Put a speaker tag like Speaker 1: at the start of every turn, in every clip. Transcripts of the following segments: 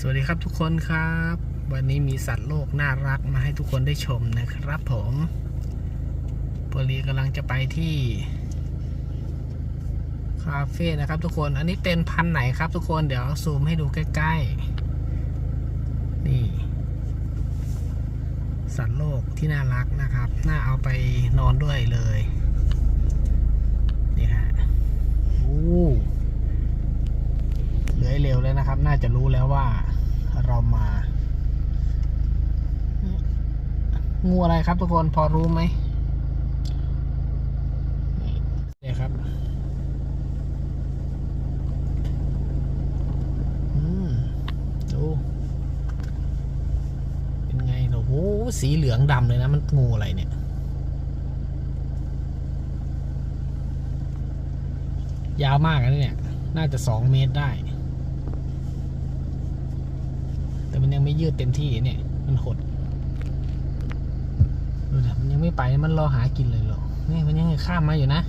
Speaker 1: สวัสดีครับทุกคนครับ วันนี้มีสัตว์โลกน่ารักมาให้ทุกคนได้ชมนะครับผมพอลีกำลังจะไปที่ คาเฟ่นะครับทุกคนอันนี้เป็นพันไหนครับทุกคนเดี๋ยวซูมให้ดูใกล้ๆ นี่ สัตว์โลกที่น่ารักนะครับ น่าเอาไปนอนด้วยเลย นี่ฮะโอ้เหลือยเร็วเลย น่าจะรู้แล้วว่าเรามา งูอะไรครับทุกคนพอรู้ไหมนี่นี่ครับอืมดูเป็นไงโอ้โหสีเหลืองดำเลยนะ มันงูอะไรเนี่ยยาวมากนะเนี่ย น่าจะสองเมตรได้ แต่มันยัง ไม่ยืดเต็มที่เนี่ย มันหดดูนะมันยังไม่ไปมันรอหากินเลยหรอนี่มันยังข้ามมาอยู่นะ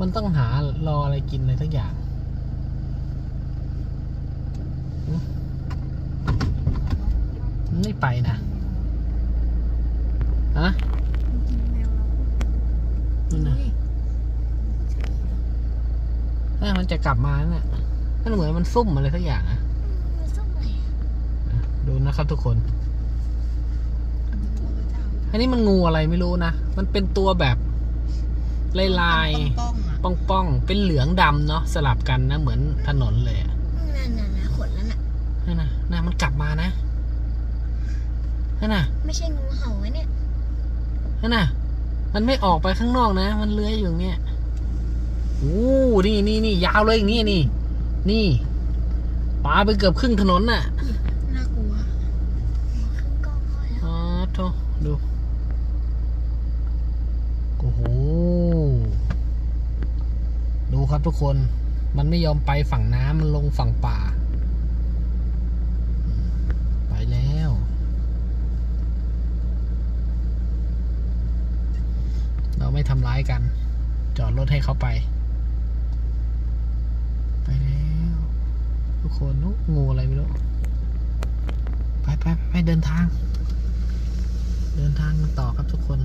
Speaker 1: มันต้องหารออะไรกินอะไรทักอย่างมันไม่ไปนะอะนั่นนะเอ้ยมันจะกลับมาเนี่ยมันเหมือนมันซุ่มอะไรทักอย่างอะ ดูนะครับทุกคน อันนี้มันงูอะไรไม่รู้นะ มันเป็นตัวแบบลายลาย
Speaker 2: ป้องๆอะ
Speaker 1: ๆป้องป้องๆเป็นเหลืองดำเนาะสลับกันนะ เหมือนถนนเลยอะ
Speaker 2: นั่นน่ะนะขนแล้วน่ะ
Speaker 1: นั่นนะน่ะมันกลับมานะนั่นน่ะ
Speaker 2: ไม่ใช่งูเห่าไอ้เนี่ย
Speaker 1: นั่นน่ะ มันไม่ออกไปข้างนอกนะ มันเลื้อยอยู่เนี่ยโอ้นี่นี่นี่ยาวเลยอย่างนี้นี่ นี่ปาไปเกือบครึ่งถนนน่ะ
Speaker 2: น่ากลัวขึ้นกล้องด้วยแล้ว
Speaker 1: อ๋อ โทดูโอ้โหดูครับทุกคนมันไม่ยอมไปฝั่งน้ำมันลงฝั่งป่า ไปแล้ว เราไม่ทำร้ายกัน จอดรถให้เขาไป ไปแล้ว ทุกคนนุงูอะไรไม่รู้ ไปไปไปเดินทาง เดินทางกันต่อครับทุกคน